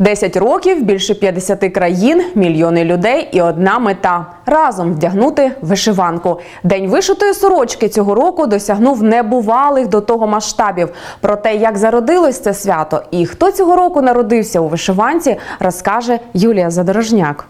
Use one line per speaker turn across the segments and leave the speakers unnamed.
10 років, більше 50 країн, мільйони людей і одна мета разом вдягнути вишиванку. День вишитої сорочки цього року досягнув небувалих до того масштабів. Про те, як зародилось це свято і хто цього року народився у вишиванці, розкаже Юлія Задорожняк.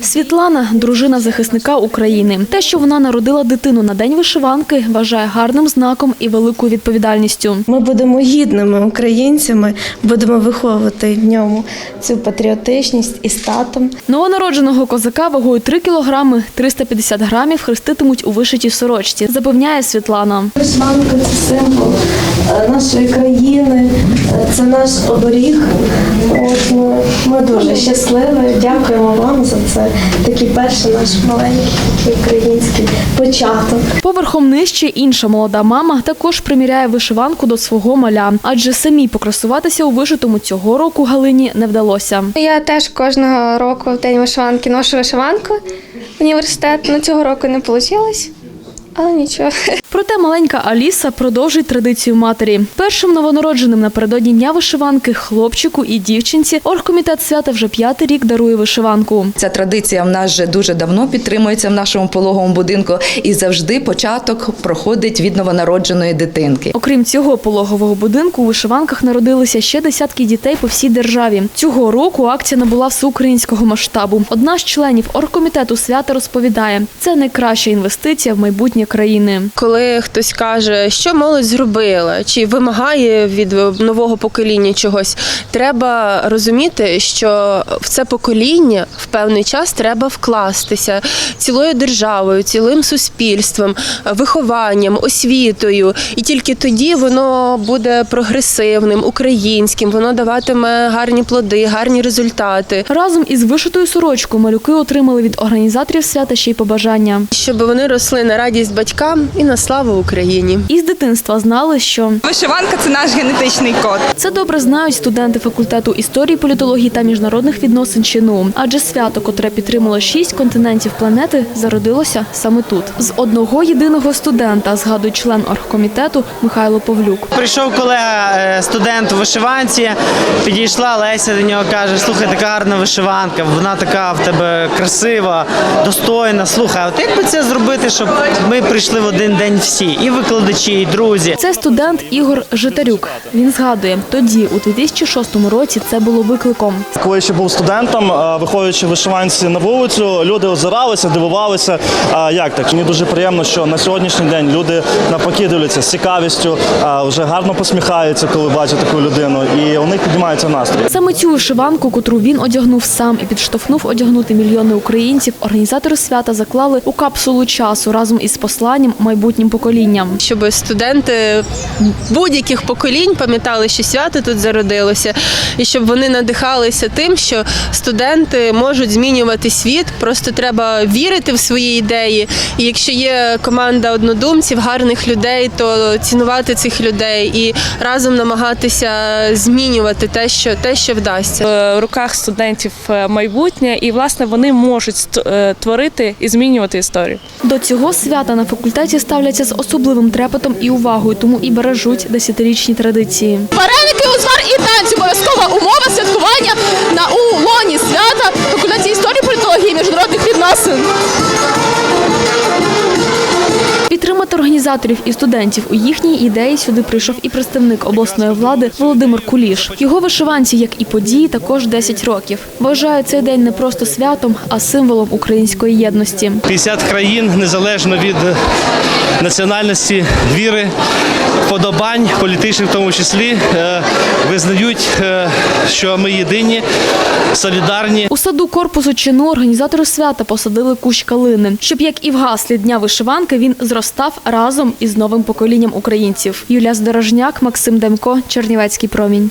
Світлана, дружина захисника України. Те, що вона народила дитину на день вишиванки, вважає гарним знаком і великою відповідальністю.
Ми будемо гідними українцями, будемо виховувати в ньому цю патріотичність і статом.
Новонародженого козака вагою 3 кілограми 350 грамів хреститимуть у вишитій сорочці, запевняє Світлана.
Вишиванка це символ е, нашої країни, е, це наш оберіг. От ми, ми дуже щасливі. Дякуємо вам за це. Такий перший наш маленький український початок.
Поверхом нижче інша молода мама також приміряє вишиванку до свого маля, адже самій покрасуватися у вишитому цього року Галині не вдалося.
Я теж кожного року в день вишиванки ношу вишиванку в університет. Ну цього року не вийшло, але нічого.
Проте маленька Аліса продовжує традицію матері. Першим новонародженим напередодні дня вишиванки хлопчику і дівчинці оргкомітет свята вже п'ятий рік дарує вишиванку.
Ця традиція в нас вже дуже давно підтримується в нашому пологовому будинку, і завжди початок проходить від новонародженої дитинки.
Окрім цього пологового будинку, у вишиванках народилися ще десятки дітей по всій державі. Цього року акція набула всеукраїнського масштабу. Одна з членів оргкомітету свята розповідає, це найкраща інвестиція в майбутнє країни.
коли хтось каже, що молодь зробила, чи вимагає від нового покоління чогось, треба розуміти, що в це покоління в певний час треба вкластися цілою державою, цілим суспільством, вихованням, освітою, і тільки тоді воно буде прогресивним, українським, воно даватиме гарні плоди, гарні результати.
Разом із вишитою сорочкою малюки отримали від організаторів свята ще й побажання.
Щоб вони росли на радість батькам і на славу Україні.
І з дитинства знали, що
Вишиванка це наш генетичний код.
це добре знають студенти факультету історії, політології та міжнародних відносин ЧНУ. Адже свято, котре підтримало шість континентів планети, зародилося саме тут. З одного єдиного студента, згадує член оргкомітету Михайло Павлюк.
Прийшов колега, е, студент у вишиванці, підійшла Леся до нього, каже: слухай, така гарна вишиванка, вона така в тебе красива, достойна. Слухай, а от як би це зробити, щоб ми прийшли в один день всі, і викладачі, і друзі.
Це студент Ігор Житарюк. Він згадує, тоді, у 2006 році, це було викликом.
Коли я ще був студентом, виходячи в вишиванці на вулицю, люди озиралися, дивувалися. А як так? Мені дуже приємно, що на сьогоднішній день люди навпаки дивляться з цікавістю, а, вже гарно посміхаються, коли бачать таку людину, і у них піднімається настрій.
Саме цю вишиванку, котру він одягнув сам і підштовхнув одягнути мільйони українців, організатори свята заклали у капсулу часу разом із посланням майбутнім поколінням.
щоб студенти будь-яких поколінь пам'ятали, що свято тут зародилося, і щоб вони надихалися тим, що студенти можуть змінювати світ. Просто треба вірити в свої ідеї. І якщо є команда однодумців, гарних людей, то цінувати цих людей і разом намагатися змінювати те, що те, що вдасться.
в руках студентів е, майбутнє, і власне вони можуть ст- е, творити і змінювати історію.
До цього свята на факультеті ставляться з особливим трепетом і увагою, тому і бережуть десятирічні традиції.
Вареники, узвар і танці обов'язкова умова святкування на улоні свята
організаторів і студентів у їхній ідеї сюди прийшов і представник обласної влади Володимир Куліш. Його вишиванці, як і події, також 10 років. Вважає цей день не просто святом, а символом української єдності.
50 країн незалежно від національності, віри, подобань, політичних в тому числі, е, визнають, е, що ми єдині, солідарні.
У саду корпусу чину організатори свята посадили кущ калини, щоб як і в гаслі дня вишиванки він зростав разом із новим поколінням українців. Юля Здорожняк, Максим Демко, Чернівецький промінь.